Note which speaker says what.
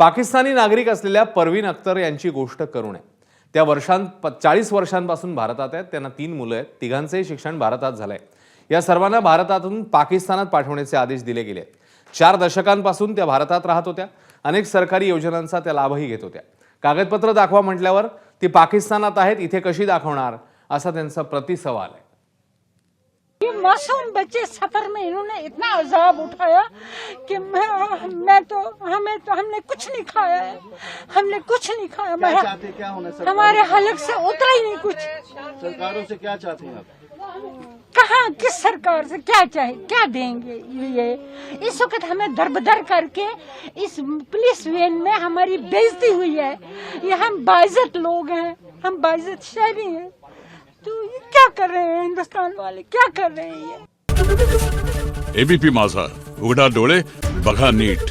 Speaker 1: पाकिस्तानी नागरिक असलेल्या परवीन अख्तर यांची गोष्ट करू नये त्या वर्षां चाळीस वर्षांपासून भारतात आहेत. त्यांना तीन मुलं आहेत. तिघांचंही शिक्षण भारतात झालंय. या सर्वांना भारतातून पाकिस्तानात पाठवण्याचे आदेश दिले गेले आहेत. चार दशकांपासून त्या भारतात राहत होत्या. अनेक सरकारी योजनांचा त्या लाभही घेत होत्या. कागदपत्र दाखवा म्हटल्यावर ती पाकिस्तानात आहेत. इथे कशी दाखवणार? असा त्यांचा प्रतिसवाल आहे.
Speaker 2: ये मासूम बच्चे सफ़र में इन्होंने इतना अजाब उठाया कि मैं मैं तो हमें तो हमने कुछ नहीं खाया है। हमने कुछ नहीं खाया।
Speaker 3: क्या क्या होना
Speaker 2: हमारे हलक से उतरा ही नहीं कुछ।
Speaker 3: सरकारों से क्या चाहते हैं आप?
Speaker 2: कहाँ किस सरकार से क्या चाहे क्या देंगे ये? इस वक्त हमें दरबदर करके इस पुलिस वैन में हमारी बेइज्जती हुई है। ये हम बाइज्जत लोग हैं हम बाइज्जत शहरी हैं। तो ये क्या कर रहे हैं? हिंदुस्तान वाले क्या कर रहे हैं
Speaker 4: एबीपी माझा उघडा डोले बघा नीट।